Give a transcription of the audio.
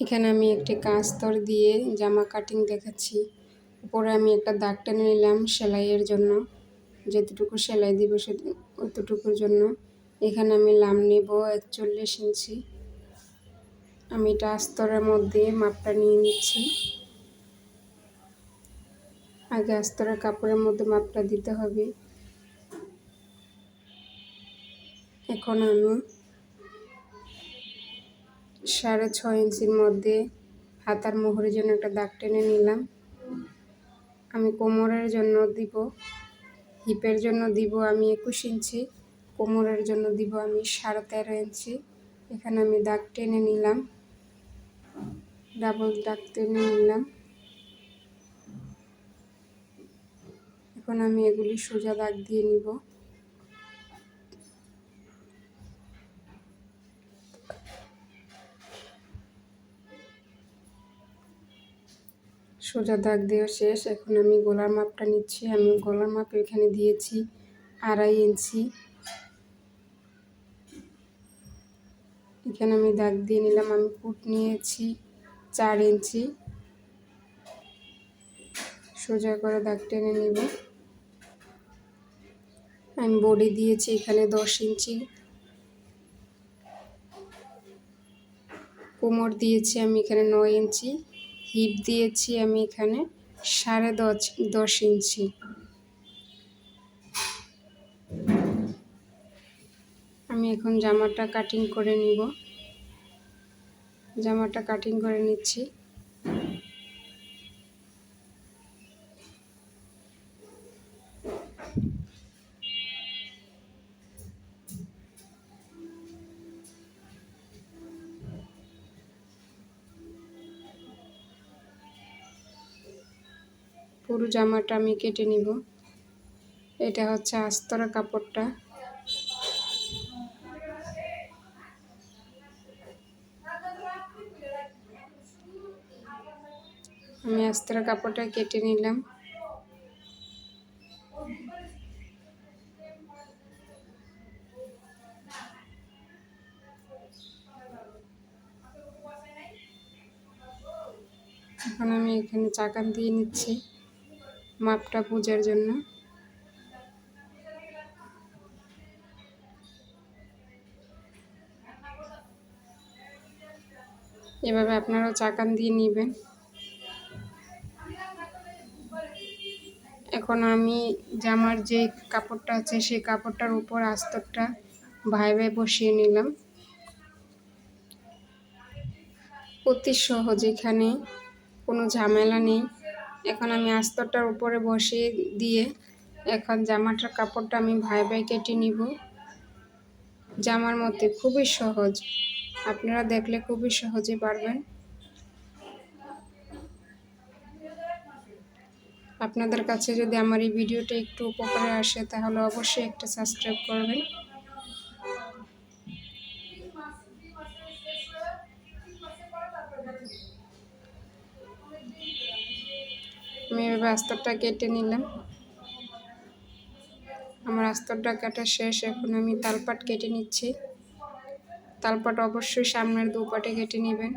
এখানে আমি একটি কাঁস্তর দিয়ে জামা কাটিং দেখাচ্ছি। উপরে আমি একটা দাগ টেনে নিলাম সেলাইয়ের জন্য। যতটুকু সেলাই দিব সে অতটুকুর জন্য। এখানে আমি লাম নেব একচল্লিশ ইঞ্চি। আমি এটা আস্তরের মধ্যে মাপটা নিয়ে নিচ্ছি। আগে আস্তরের কাপড়ের মধ্যে মাপটা দিতে হবে। এখন আমি সাড়ে ছয় ইঞ্চির মধ্যে হাতার মোহরের জন্য একটা দাগ টেনে নিলাম। আমি কোমরের জন্য দিব, হিপের জন্য দিব আমি একুশ ইঞ্চি, কোমরের জন্য দিব আমি সাড়ে তেরো ইঞ্চি। এখানে আমি দাগ টেনে নিলাম, ডাবল দাগ টেনে নিলাম। এখন আমি এগুলি সোজা দাগ দিয়ে নিব। সোজা দাগ দেওয়া শেষ। এখন আমি গলার মাপটা নিচ্ছি। আমি গলার মাপ এখানে দিয়েছি আড়াই ইঞ্চি। এখানে আমি দাগ দিয়ে নিলাম। আমি পুট নিয়েছি চার ইঞ্চি। সোজা করে দাগ টেনে নিব। আমি বডি দিয়েছি এখানে দশ ইঞ্চি। কোমর দিয়েছি আমি এখানে নয় ইঞ্চি। হিপ দিয়েছি আমি এখানে সাড়ে দশ দশ ইঞ্চি। আমি এখন জামাটা কাটিং করে নিব। জামাটা কাটিং করে নিচ্ছি। পুরো জামাটা আমি কেটে নিব। এটা হচ্ছে আস্তরা কাপড়টা। আমি আস্তরা কাপড়টা কেটে নিলাম। এখন আমি এখানে চাকান দিয়ে নিচ্ছি। মাপটা বোঝার জন্য। এভাবে আপনারাও চাকান দিয়ে নেবেন। এখন আমি জামার যে কাপড়টা আছে, সেই কাপড়টার উপর আস্তরটা ভাইবে বসিয়ে নিলাম। অতি সহজ এখানে, কোনো ঝামেলা নেই। এখন আমি আস্তরটার উপরে বসিয়ে দিয়ে এখন জামাটার কাপড়টা আমি ভাই ভাই কেটে নিব। জামার মধ্যে খুবই সহজ। আপনারা দেখলে খুবই সহজে পারবেন। আপনাদের কাছে যদি আমার এই ভিডিওটা একটু উপকারে আসে, তাহলে অবশ্যই একটা সাবস্ক্রাইব করবেন। আমি এভাবে আস্তরটা কেটে নিলাম। আমার আস্তরটা কাটা শেষ, এখন আমি তালপাট কেটে নিচ্ছি। তালপাট অবশ্যই সামনের দুপাটে কেটে নেবেন।